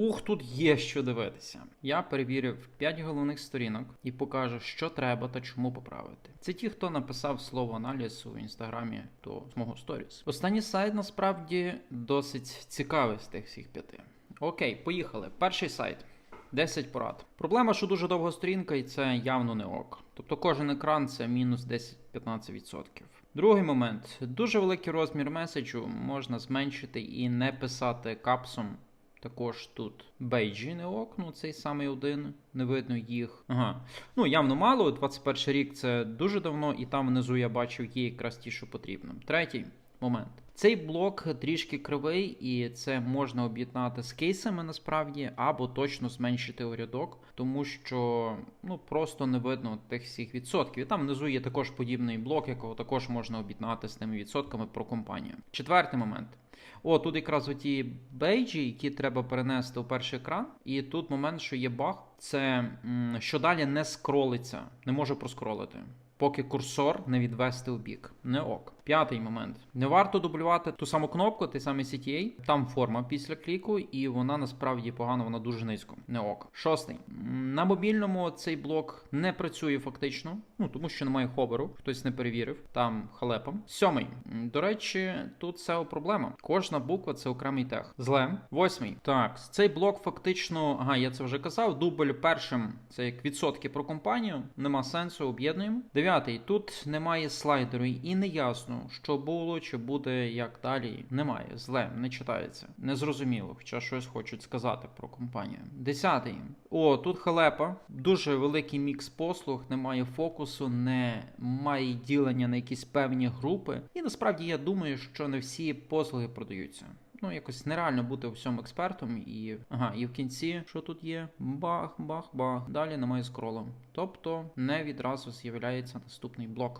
Ух, тут є що дивитися. Я перевірив 5 головних сторінок і покажу, що треба та чому поправити. Це ті, хто написав слово аналіз у інстаграмі до мого сторіс. Останній сайт насправді досить цікавий з тих всіх п'яти. Окей, поїхали. Перший сайт. 10 порад. Проблема, що дуже довга сторінка, і це явно не ок. Тобто кожен екран це мінус 10-15%. Другий момент: дуже великий розмір меседжу можна зменшити і не писати капсом. Також тут бейджі не ок, ну цей самий один, не видно їх. Ага. Ну, явно мало. 21 рік це дуже давно, і там внизу я бачив є якраз ті, що потрібно. Третій момент. Цей блок трішки кривий, і це можна об'єднати з кейсами насправді, або точно зменшити у рядок, тому що ну просто не видно тих всіх відсотків. І там внизу є також подібний блок, якого також можна об'єднати з тими відсотками про компанію. Четвертий момент. О, тут якраз оті бейджі, які треба перенести у перший екран. І тут момент, що є баг, це що далі не скролиться, не може проскролити. Поки курсор не відвести у бік. Не ок. П'ятий момент. Не варто дублювати ту саму кнопку, той самий CTA. Там форма після кліку, і вона насправді погано, вона дуже низько. Не ок. Шостий. На мобільному цей блок не працює фактично, ну тому що немає ховеру, хтось не перевірив. Там халепа. Сьомий. До речі, тут SEO проблема. Кожна буква це окремий тег. Зле. Восьмий. Так, цей блок фактично, ага, я це вже казав. Дубль першим це як відсотки про компанію. Нема сенсу, об'єднуємо. Дев'ятий. Тут немає слайдеру і не ясно, що було чи буде як далі. Немає. Зле, не читається. Незрозуміло, хоча щось хочуть сказати про компанію. Десятий. О, тут халепа. Дуже великий мікс послуг, немає фокусу, немає ділення на якісь певні групи. І насправді я думаю, що не всі послуги продаються. Ну, якось нереально бути у всьому експертом, і ага, і в кінці, що тут є? Бах, бах, бах. Далі немає скролу. Тобто не відразу з'являється наступний блок.